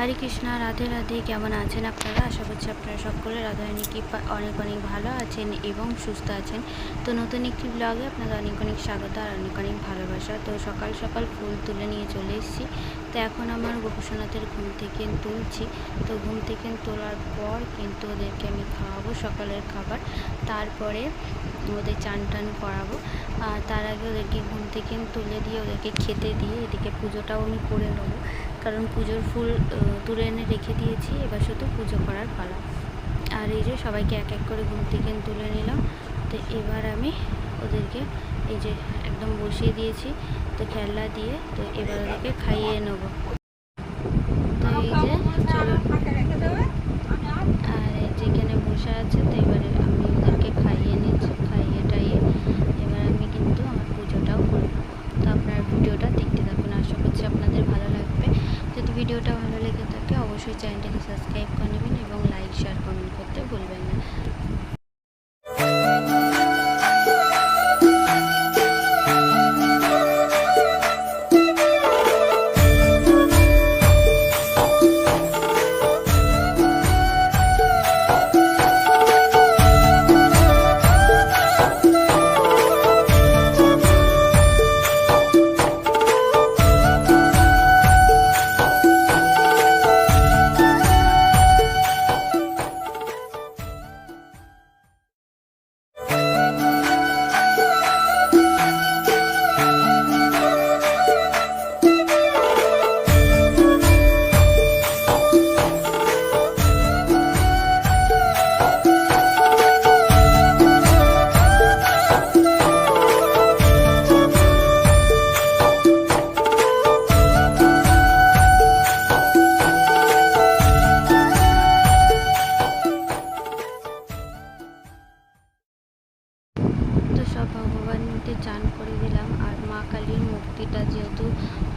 হরে কৃষ্ণা, রাধে রাধে। কেমন আছেন আপনারা? আশা করছি আপনারা সকলে রাধারানী কি অনেক অনেক ভালো আছেন এবং সুস্থ আছেন। তো নতুন একটি ব্লগে আপনাদের অনেক অনেক স্বাগত আর অনেক অনেক ভালোবাসা। তো সকাল সকাল ফুল তুলে নিয়ে চলে এসেছি। তো এখন আমার গোপসনাথের ঘুম থেকে তুলছি। তো ঘুম থেকে তোলার পর কিন্তু ওদেরকে আমি খাওয়াবো সকালের খাবার। তারপরে ওদের চান টান করাবো। আর তার আগে ওদেরকে ঘুম থেকে তুলে দিয়ে ওদেরকে খেতে দিয়ে এদিকে পুজোটাও আমি করে নেব। কারণ পুজোর ফুল তুলে এনে রেখে দিয়েছি। এবার শুধু পুজো করার পালা। আর এই যে সবাইকে এক এক করে ঘুম থেকে তুলে নিলাম। তো এবার আমি ওদেরকে এই যে একদম বসিয়ে দিয়েছি, তো খেলনা দিয়ে, তো এবার ওদেরকে খাইয়ে নেব। তো এই যে চলো। আর যেখানে বসে আছে, তো এবারে আমি ওদেরকে খাইয়ে নিচ্ছি খাইয়ে টাইয়ে এবার আমি কিন্তু আমার পুজোটাও করে নেব তো আপনার ভিডিওটা দেখতে থাকুন আশা করছি আপনাদের ভালো লাগবে যদি ভিডিওটা ভালো লেগে থাকে অবশ্যই চ্যানেলটাকে সাবস্ক্রাইব করে নেবেন এবং লাইক শেয়ার কমেন্ট করতে ভুলবেন না।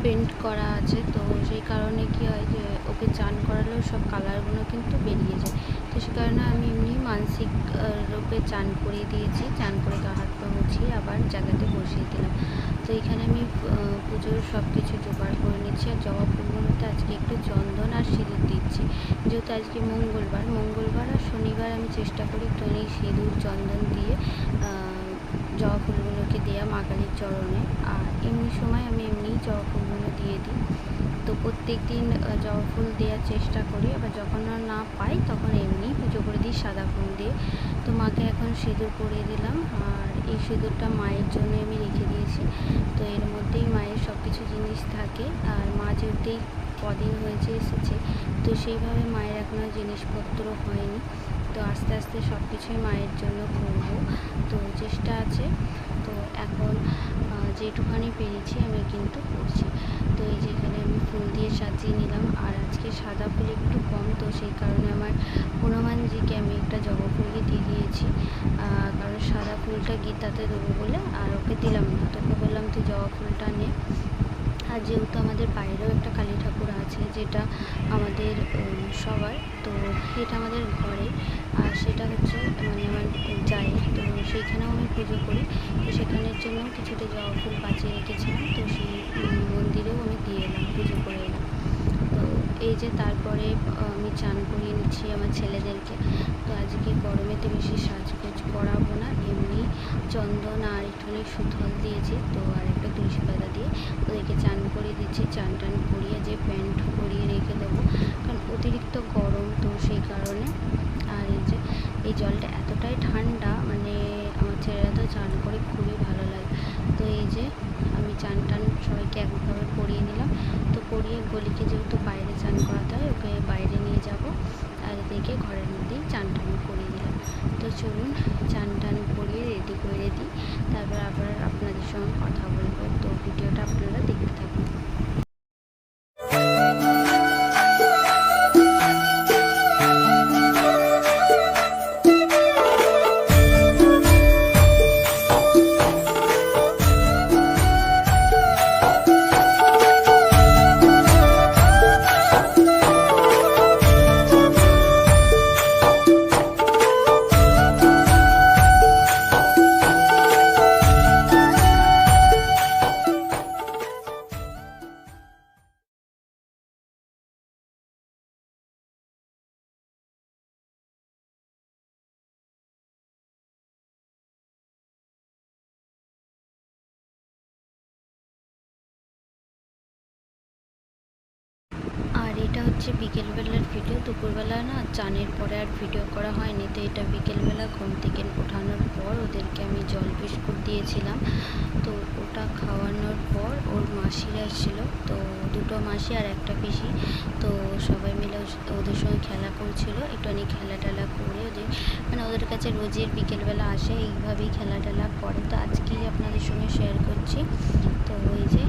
পেন্ট করা আছে, তো সেই কারণে কি হয় যে ওকে চান করালেও সব কালারগুলো কিন্তু বেরিয়ে যায়। তো সে কারণে আমি এমনি মানসিক রূপে চান করিয়ে দিয়েছি, চান করে তো হাত মুছিয়ে আবার জায়গাতে বসিয়ে দিলাম। তো এখানে আমি পুজোর সব কিছু জোগাড় করে নিচ্ছি আর জবা ফুলগুলোতে আজকে একটু চন্দন আর সিঁদুর দিচ্ছি। যেহেতু আজকে মঙ্গলবার মঙ্গলবার আর শনিবার আমি চেষ্টা করি একটু সিঁদুর, চন্দন দিয়ে জবা ফুলগুলোকে দেওয়া মা কালীর চরণে। আর এমনি সময় আমি এমনিই জবা ফুলগুলো দিয়ে দিই। তো প্রত্যেক দিন জবা ফুল দেওয়ার চেষ্টা করি, আবার যখন না পাই, তখন এমনি পুজো করে দিই সাদা ফুল দিয়ে। তো মাকে এখন সিঁদুর পরিয়ে দিলাম, আর এই সিঁদুরটা মায়ের জন্য আমি রেখে দিয়েছি। তো এর মধ্যেই মায়ের সব কিছু জিনিস থাকে, আর মা যেহেতুই কদিন হয়েছে এসেছে, তো সেইভাবে মায়ের এখনও জিনিসপত্র হয়নি। তো আস্তে আস্তে সব কিছুই মায়ের জন্য করব। তো চেষ্টা আছে। তো এখন যেটুখানি পেরেছি আমি কিন্তু করছি। তো এই যেখানে আমি ফুল দিয়ে সাজিয়ে নিলাম, আর আজকে সাদা ফুল একটু কম, তো সেই কারণে আমার হনুমানজিকে আমি একটা জবা ফুলকে দিয়ে দিয়েছি। কারণ সাদা ফুলটা গীতাতে দেবো বলে, আর ওকে দিলাম না। তোকে বললাম তুই জবা ফুলটা নে। আর যেহেতু আমাদের বাইরেও একটা কালী ঠাকুর আছে যেটা আমাদের সবার, তো এটা আমাদের ঘরে। আর সেটা হচ্ছে মানে আমার যাই তো সেইখানেও আমি পুজো করি। তো সেখানের জন্য কিছুটা জবা ফুল বাঁচিয়ে রেখেছিলাম। তো সেই মন্দিরেও আমি দিয়ে এলাম, পুজো করে এলাম। তো এই যে তারপরে আমি চান করিয়ে নিচ্ছি আমার ছেলেদেরকে। তো আজকে গরমেতে বেশি সাজগোজ করাবো না চন্দন আর একটুখানি সুথল দিয়েছি, তো আর একটা তুলসী পাতা দিয়ে ওদেরকে চান করিয়ে দিচ্ছি। চান টান করিয়ে যে প্যান্ট পরিয়ে রেখে দেবো, কারণ অতিরিক্ত গরম তো সেই কারণে। আর এই যে, এই জলটা এতটাই ঠান্ডা মানে আমার ছেলেরা তো চান করে খুবই ভালো লাগে। তো এই যে, আমি চান টান সবাইকে একভাবে পরিয়ে নিলাম। তো পরিয়ে গলিকে যেহেতু বাইরে চান করাতে হয়, ওকে বাইরে নিয়ে যাব। আর এদিকে ঘরের মধ্যেই চান টান করিয়ে দিলাম। তো চলুন চান টান করিয়ে রেডি করে দিই তারপর আবার আপনাদের সঙ্গে কথা বলব। তো ভিডিওটা আপনারা হচ্ছে বিকেলবেলার ভিডিও, দুপুরবেলা না চানের পরে আর ভিডিও করা হয়নি, তো এটা বিকেলবেলা ঘুম থেকে ওঠানোর পর ওদেরকে আমি জল বিস্কুট দিয়েছিলাম। তো ওটা খাওয়ানোর পর ওর মাসিরা এসেছিল, তো দুটো মাসি আর একটা পিসি, তো সবাই মিলে ওদের সঙ্গে খেলা করছিল, একটু একটুখানি খেলা টেলা করে ওদের মানে ওদের কাছে রোজের বিকেলবেলা আসে, এইভাবেই খেলা টেলা করে। তো আজকেই আপনাদের সঙ্গে শেয়ার করছি। তো ওই যে